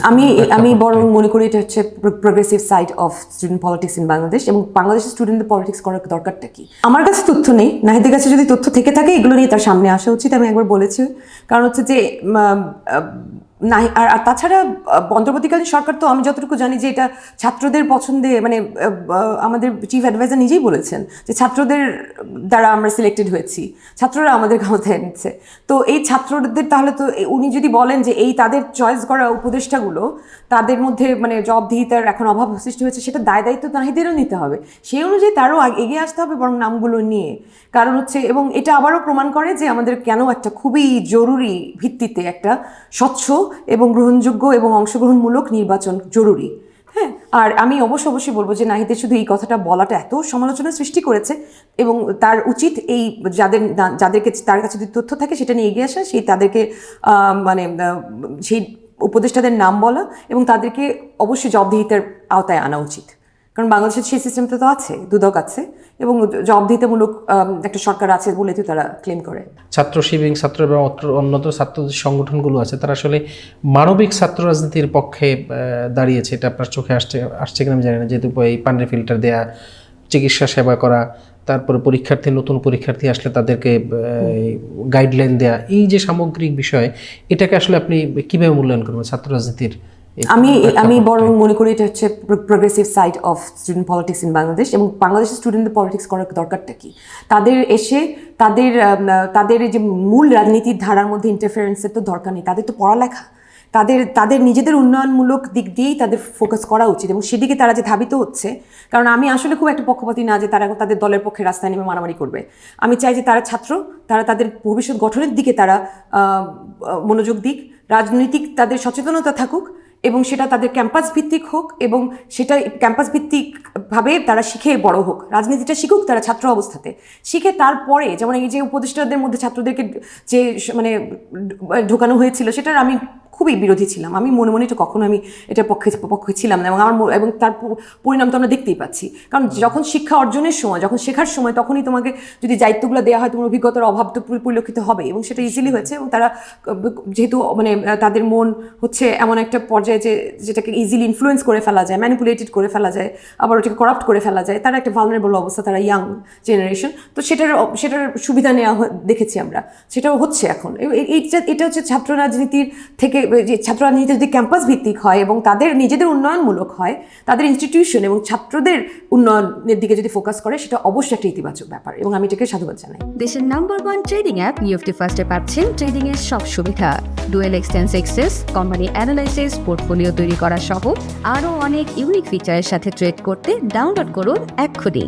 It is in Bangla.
আমি আমি বরং মনে করি এটা হচ্ছে progressive side of student politics in Bangladesh এবং বাংলাদেশের স্টুডেন্টদের পলিটিক্স করার দরকারটা কি? আমার কাছে তথ্য নেই। নাহিদের কাছে যদি তথ্য থেকে থাকে এগুলো নিয়ে তার সামনে আসা উচিত। আমি একবার বলেছি। কারণ হচ্ছে যে নাহি, আর আর তাছাড়া অন্তর্বর্তীকালীন সরকার তো আমি যতটুকু জানি যে এটা ছাত্রদের পছন্দে মানে আমাদের চিফ অ্যাডভাইজার নিজেই বলেছেন যে ছাত্রদের দ্বারা আমরা সিলেক্টেড হয়েছি, ছাত্ররা আমাদের ক্ষমতায় নিচ্ছে তো এই ছাত্রদের তাহলে তো উনি যদি বলেন যে এই তাদের চয়েস করা উপদেষ্টাগুলো, তাদের মধ্যে মানে জবাবদিহিতার এখন অভাব সৃষ্টি হয়েছে, সেটা দায় দায়িত্ব নাহিদেরও নিতে হবে। সেই অনুযায়ী তারও এগিয়ে আসতে হবে বরং নামগুলো নিয়ে। কারণ হচ্ছে, এবং এটা আবারও প্রমাণ করে যে আমাদের কেন একটা খুবই জরুরি ভিত্তিতে একটা স্বচ্ছ এবং গ্রহণযোগ্য এবং অংশগ্রহণমূলক নির্বাচন জরুরি। হ্যাঁ আর আমি অবশ্য অবশ্যই বলব যে নাহিদের শুধু এই কথাটা বলাটা এত সমালোচনা সৃষ্টি করেছে এবং তার উচিত এই যাদের যাদেরকে তার কাছে যদি তথ্য থাকে সেটা নিয়ে এগিয়ে আসা, সেই তাদেরকে মানে সেই উপদেষ্টাদের নাম বলা এবং তাদেরকে অবশ্যই জবাবদিহিতার আওতায় আনা উচিত। কারণ বাংলাদেশের সেই সিস্টেমটা তো আছে দুদক আছে এবং জবাবদিহিতামূলক আহ, একটা সরকার আছে বলে তো তারা ক্লেম করে। ছাত্র শিবির ছাত্র এবং অন্যত্র ছাত্র সংগঠনগুলো আছে তারা আসলে মানবিক ছাত্র রাজনীতির পক্ষে দাঁড়িয়েছে এটা আপনার চোখে আসছে আসছে কিনা আমি জানি না যেহেতু এই পানির ফিল্টার দেয়া চিকিৎসা সেবা করা তারপরে পরীক্ষার্থী নতুন পরীক্ষার্থী আসলে তাদেরকে গাইডলাইন দেয়া এই যে সামগ্রিক বিষয় এটাকে আসলে আপনি কীভাবে মূল্যায়ন করবেন ছাত্র রাজনীতির আমি আমি? বরং মনে করি এটা হচ্ছে progressive side of student politics in Bangladesh এবং বাংলাদেশের স্টুডেন্টদের পলিটিক্স করার দরকারটা কি? তাদের এসে তাদের তাদের যে মূল রাজনীতির ধারার মধ্যে ইন্টারফারেন্সের তো দরকার নেই তাদের তো পড়ালেখা। তাদের তাদের নিজেদের উন্নয়নমূলক দিক দিয়েই তাদের ফোকাস করা উচিত এবং সেদিকে তারা যে ধাবিত হচ্ছে কারণ আমি আসলে খুব একটা পক্ষপাতী না যে তারা তাদের দলের পক্ষে রাস্তায় নেমে মারামারি করবে। আমি চাই যে তারা ছাত্র তারা তাদের ভবিষ্যৎ গঠনের দিকে তারা মনোযোগ দিক রাজনৈতিক তাদের সচেতনতা থাকুক এবং সেটা তাদের ক্যাম্পাস ভিত্তিক হোক এবং সেটা ক্যাম্পাস ভিত্তিকভাবে তারা শিখে বড় হোক, রাজনীতিটা শিখুক তারা ছাত্র অবস্থাতে। শিখে তারপরে যেমন এই যে উপদেষ্টাদের মধ্যে ছাত্রদেরকে যে মানে ঢোকানো হয়েছিল সেটার আমি খুবই বিরোধী ছিলাম। আমি মনে মনে কখনো আমি এটার পক্ষে পক্ষে ছিলাম না এবং আমার এবং তার পরিণাম তো আমরা দেখতেই পাচ্ছি। কারণ যখন শিক্ষা অর্জনের সময় যখন শেখার সময় তখনই তোমাকে যদি দায়িত্বগুলো দেওয়া হয় তোমার অভিজ্ঞতার অভাব তো পরিলক্ষিত হবে এবং সেটা ইজিলি হয়েছে এবং তারা যেহেতু মানে তাদের মন হচ্ছে এমন একটা পর্যায়ে যে যেটাকে ইজিলি ইনফ্লুয়েন্স করে ফেলা যায় ম্যানিপুলেটেড করে ফেলা যায় আবার ওটাকে করাপ্ট করে ফেলা যায় তারা একটা ভালনারেবল অবস্থা তারা ইয়াং জেনারেশন তো সেটার সেটার সুবিধা নেওয়া দেখেছি আমরা। সেটাও হচ্ছে এখন। এটা হচ্ছে ছাত্র রাজনীতির থেকে যে ছাত্র রাজনীতি যদি ক্যাম্পাস ভিত্তিক হয় এবং তাদের নিজেদের উন্নয়নমূলক হয়, তাদের ইনস্টিটিউশন এবং ছাত্রদের উন্নয়নের দিকে যদি ফোকাস করে, সেটা অবশ্যই একটা ইতিবাচক ব্যাপার এবং আমি এটাকে সাধুবাদ জানাই। দেশের নাম্বার ওয়ান ট্রেডিং অ্যাপ নিউফটি ফার্স্টে পাচ্ছেন ট্রেডিং এর সব সুবিধা। ডুয়েল এক্সটেন্স এক্সেস কোম্পানি অ্যানালাইসিস পোর্টফোলিও তৈরি করা সহ আরও অনেক ইউনিক ফিচারের সাথে ট্রেড করতে ডাউনলোড করুন এক্ষুনি।